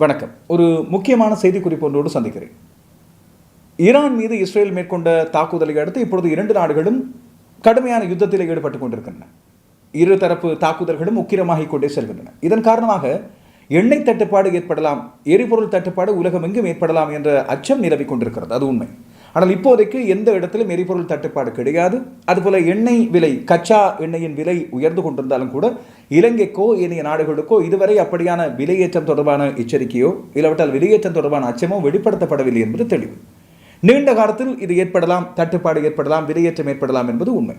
வணக்கம். ஒரு முக்கியமான செய்தி குறிப்பொன்றோடு சந்திக்கிறேன். ஈரான் மீது இஸ்ரேல் மேற்கொண்ட தாக்குதலை அடுத்து இப்பொழுது இரண்டு நாடுகளும் கடுமையான யுத்தத்தில் ஈடுபட்டுக் கொண்டிருக்கின்றன. இரு தரப்பு தாக்குதல்களும் உக்கிரமாகிக் கொண்டே செல்கின்றன. இதன் காரணமாக எண்ணெய் தட்டுப்பாடு ஏற்படலாம் எரிபொருள் தட்டுப்பாடு உலகம் எங்கும் ஏற்படலாம் என்ற அச்சம் நிலவிக் கொண்டிருக்கிறது. அது உண்மை. ஆனால் இப்போதைக்கு எந்த இடத்திலும் எரிபொருள் தட்டுப்பாடு கிடையாது. அதுபோல எண்ணெய் விலை கச்சா எண்ணெயின் விலை உயர்ந்து கொண்டிருந்தாலும் கூட இலங்கைக்கோ ஏனைய நாடுகளுக்கோ இதுவரை அப்படியான விலையேற்றம் தொடர்பான எச்சரிக்கையோ இல்லாவிட்டால் விலையேற்றம் தொடர்பான அச்சமோ வெளிப்படுத்தப்படவில்லை என்பது தெளிவு. நீண்ட காலத்தில் இது ஏற்படலாம் தட்டுப்பாடு ஏற்படலாம் விலையேற்றம் ஏற்படலாம் என்பது உண்மை.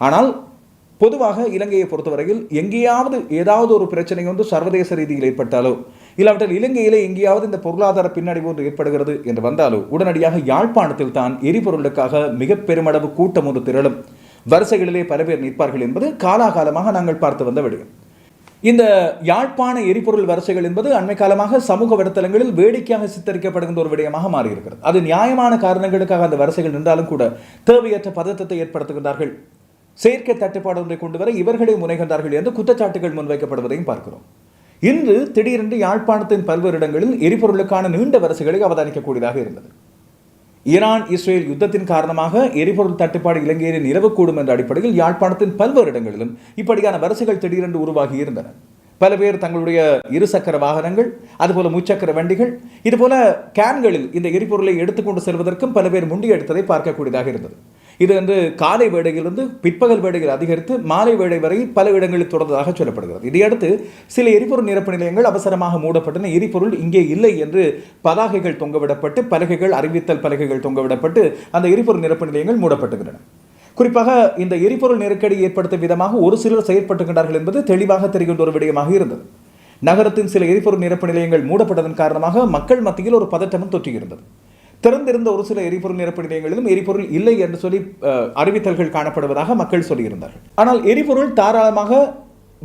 ஆனால் பொதுவாக இலங்கையை பொறுத்தவரையில் எங்கேயாவது ஏதாவது ஒரு பிரச்சனை ஒன்று சர்வதேச ரீதியில் ஏற்பட்டாலோ இல்லாவிட்டால் இலங்கையிலே எங்கேயாவது இந்த பொருளாதார பின்னடைவு ஒன்று ஏற்படுகிறது என்று வந்தாலோ உடனடியாக யாழ்ப்பாணத்தில் தான் எரிபொருளுக்காக மிக பெருமளவு கூட்டம் ஒன்று திரளும். வரிசைகளிலே பல பேர் நிற்பார்கள் என்பது காலாகாலமாக நாங்கள் பார்த்து வந்த விடயம். இந்த யாழ்ப்பாண எரிபொருள் வரிசைகள் என்பது அண்மை காலமாக சமூக வலைத்தளங்களில் வேடிக்கையாக சித்தரிக்கப்படுகின்ற ஒரு விடயமாக மாறியிருக்கிறது. அது நியாயமான காரணங்களுக்காக அந்த வரிசைகள் நின்றாலும் கூட தேவையற்ற பதற்றத்தை ஏற்படுத்துகின்றார்கள். செயற்கை தட்டுப்பாடு ஒன்றை கொண்டு வர இவர்களே முனைகின்றார்கள் என்று குற்றச்சாட்டுகள் முன்வைக்கப்படுவதையும் பார்க்கிறோம். இன்று திடீரென்று யாழ்ப்பாணத்தின் பல்வேறு இடங்களில் எரிபொருளுக்கான நீண்ட வரிசைகளை அவதானிக்கக்கூடியதாக இருந்தது. ஈரான் இஸ்ரேல் யுத்தத்தின் காரணமாக எரிபொருள் தட்டுப்பாடு இலங்கையில் நிலவக்கூடும் என்ற அடிப்படையில் யாழ்ப்பாணத்தின் பல்வேறு இடங்களிலும் இப்படியான வரிசைகள் திடீரென்று உருவாகி இருந்தன. பல பேர் தங்களுடைய இருசக்கர வாகனங்கள் அதுபோல முச்சக்கர வண்டிகள் இதுபோல கேன்களில் இந்த எரிபொருளை எடுத்துக்கொண்டு செல்வதற்கும் பல பேர் முண்டியெடுத்ததை பார்க்கக்கூடியதாக இருந்தது. இது வந்து காலை வேடையிலிருந்து பிற்பகல் வேடைகள் அதிகரித்து மாலை வேடை வரை பல இடங்களில் தொடர்ந்ததாக சொல்லப்படுகிறது. இதையடுத்து சில எரிபொருள் நிரப்பு நிலையங்கள் அவசரமாக மூடப்பட்டன. எரிபொருள் இங்கே இல்லை என்று பதாகைகள் தொங்கவிடப்பட்டு பலகைகள் அறிவித்தல் பலகைகள் தொங்கவிடப்பட்டு அந்த எரிபொருள் நிரப்பு நிலையங்கள் மூடப்பட்டுகின்றன. குறிப்பாக இந்த எரிபொருள் நெருக்கடி ஏற்படுத்தும் விதமாக ஒரு சிலர் செயற்பட்டுகின்றார்கள் என்பது தெளிவாக தெரிகின்ற ஒரு விடயமாக இருந்தது. நகரத்தின் சில எரிபொருள் நிரப்பு நிலையங்கள் மூடப்பட்டதன் காரணமாக மக்கள் மத்தியில் ஒரு பதட்டமும் தொற்றியிருந்தது. திறந்திருந்த ஒரு சில எரிபொருள் நிரப்பு நிலையங்களிலும் எரிபொருள் இல்லை என்று சொல்லி அறிவித்தல்கள் காணப்படுவதாக மக்கள் சொல்லியிருந்தார்கள். ஆனால் எரிபொருள் தாராளமாக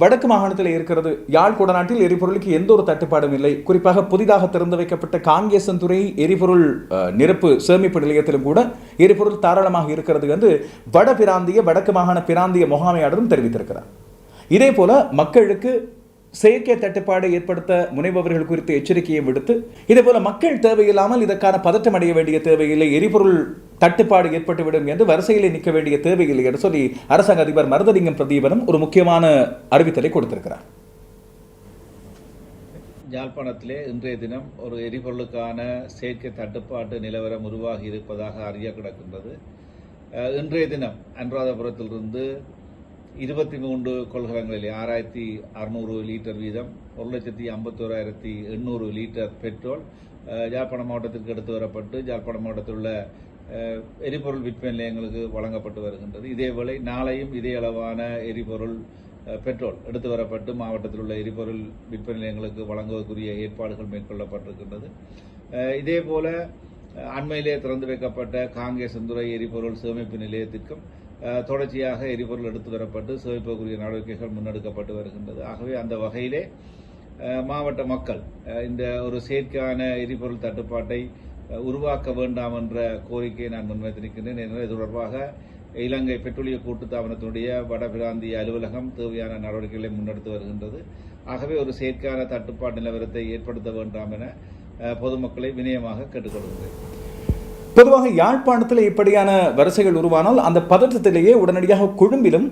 வடக்கு மாகாணத்தில் இருக்கிறது. யாழ் குடநாட்டில் எரிபொருளுக்கு எந்த ஒரு தட்டுப்பாடும் இல்லை. குறிப்பாக புதிதாக திறந்து வைக்கப்பட்ட காங்கேசன்துறை எரிபொருள் நிரப்பு சேமிப்பு நிலையத்திலும் கூட எரிபொருள் தாராளமாக இருக்கிறது என்று வட பிராந்திய வடக்கு மாகாண பிராந்திய முகாமையாளரும் தெரிவித்திருக்கிறார். இதே போல மக்களுக்கு செயற்கை தட்டுப்பாடு ஏற்படுத்த முனைபவர்கள் குறித்து எச்சரிக்கையை விடுத்து இதேபோல மக்கள் தேவையில்லாமல் இதற்கான பதட்டம் அடைய வேண்டிய தேவையில்லை எரிபொருள் தட்டுப்பாடு ஏற்பட்டுவிடும் என்று வரிசையிலே நிற்க வேண்டிய தேவையில்லை என்று சொல்லி அரசாங்க அதிபர் மருதலிங்கம் பிரதீபனும் ஒரு முக்கியமான அறிவித்தலை கொடுத்திருக்கிறார். யாழ்ப்பாணத்திலே இன்றைய தினம் ஒரு எரிபொருளுக்கான செயற்கை தட்டுப்பாட்டு நிலவரம் உருவாகி இருப்பதாக அறிய கிடக்கின்றது. இன்றைய தினம் அனுராதபுரத்திலிருந்து இருபத்தி மூன்று கொள்கலங்களில் ஆறாயிரத்தி அறுநூறு லிட்டர் வீதம் ஒரு லட்சத்தி ஐம்பத்தோராயிரத்தி எண்ணூறு லிட்டர் பெட்ரோல் அஹ், யாழ்ப்பாணம் மாவட்டத்திற்கு எடுத்து வரப்பட்டு யாழ்ப்பாணம் மாவட்டத்தில் உள்ள எரிபொருள் விற்பனை நிலையங்களுக்கு வழங்கப்பட்டு வருகின்றது. இதேவேளை நாளையும் இதே அளவான எரிபொருள் பெட்ரோல் எடுத்து வரப்பட்டு மாவட்டத்தில் உள்ள எரிபொருள் விற்பனை நிலையங்களுக்கு வழங்குவதற்குரிய ஏற்பாடுகள் மேற்கொள்ளப்பட்டிருக்கின்றது. இதேபோல அண்மையிலே திறந்து வைக்கப்பட்ட காங்கேசந்துறை எரிபொருள் சேமிப்பு நிலையத்திற்கும் தொடர்ச்சியாக எரிபொருள் எடுத்து வரப்பட்டு சேமிப்பதற்குரிய நடவடிக்கைகள் முன்னெடுக்கப்பட்டு வருகின்றது. ஆகவே அந்த வகையிலே மாவட்ட மக்கள் இந்த ஒரு செயற்கையான எரிபொருள் தட்டுப்பாட்டை உருவாக்க வேண்டாம் என்ற கோரிக்கையை நான் முன்வைத்திருக்கின்றேன். எனவே இது தொடர்பாக இலங்கை பெட்ரோலிய கூட்டுத்தாபனத்தினுடைய வடபிராந்திய அலுவலகம் தேவையான நடவடிக்கைகளை முன்னெடுத்து வருகின்றது. ஆகவே ஒரு செயற்கையான தட்டுப்பாட்டு நிலவரத்தை ஏற்படுத்த வேண்டாம் என பொதுமக்களை வினயமாக கேட்டுக்கொள்கிறேன். பொதுவாக யாழ்ப்பாணத்தில் இப்படியான வரிசைகள் உருவானால் அந்த பதற்றத்திலேயே உடனடியாக கொழும்பிலும்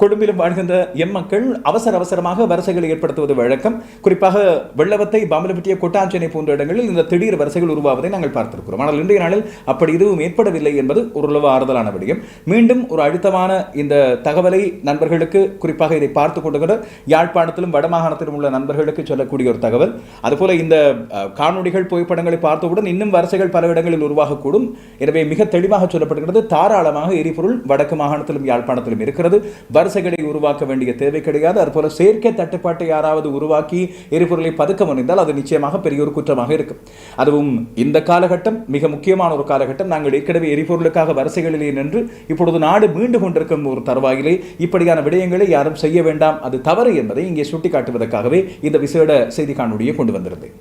கொழும்பிலும் வாழ்கின்ற எம்மக்கள் அவசர அவசரமாக வரிசைகளை ஏற்படுத்துவது வழக்கம் குறிப்பாக வெள்ளவத்தை பாம்பலப்பட்டிய கொட்டாஞ்சனை போன்ற இடங்களில் இந்த திடீர் வரிசைகள் உருவாவதை நாங்கள் பார்த்திருக்கிறோம் ஆனால் இன்றைய நாளில் அப்படி எதுவும் ஏற்படவில்லை என்பது ஓரளவு ஆறுதலான விடயம் மீண்டும் ஒரு அழுத்தமான இந்த தகவலை நண்பர்களுக்கு குறிப்பாக இதை பார்த்து கொண்டுகிற யாழ்ப்பாணத்திலும் வடமாகாணத்திலும் உள்ள நண்பர்களுக்கு சொல்லக்கூடிய ஒரு தகவல் அதுபோல இந்த அஹ், காணொளிகள் புகைப்படங்களை பார்த்தவுடன் இன்னும் வரிசைகள் பல இடங்களில் உருவாகக்கூடும் எனவே மிக தெளிவாக சொல்லப்படுகிறது தாராளமாக எரிபொருள் வடக்கு மாகாணத்திலும் யாழ்ப்பாணத்திலும் இருக்கிறது வரிசைகளை உருவாக்க வேண்டிய தேவை கிடையாது. அதுபோல செயற்கை தட்டுப்பாட்டை யாராவது உருவாக்கி எரிபொருளை பதுக்க முனைந்தால் அது நிச்சயமாக பெரிய ஒரு குற்றமாக இருக்கும். அதுவும் இந்த காலகட்டம் மிக முக்கியமான ஒரு காலகட்டம். நாங்கள் ஏற்கனவே எரிபொருளுக்காக வரிசைகளிலே நின்று இப்பொழுது நாடு மீண்டு கொண்டிருக்கும் ஒரு தருவாயிலே இப்படியான விடயங்களை யாரும் செய்ய வேண்டாம். அது தவறு என்பதை இங்கே சுட்டிக்காட்டுவதற்காகவே இந்த விசேட செய்தி காணொலியை கொண்டு வந்திருந்தேன்.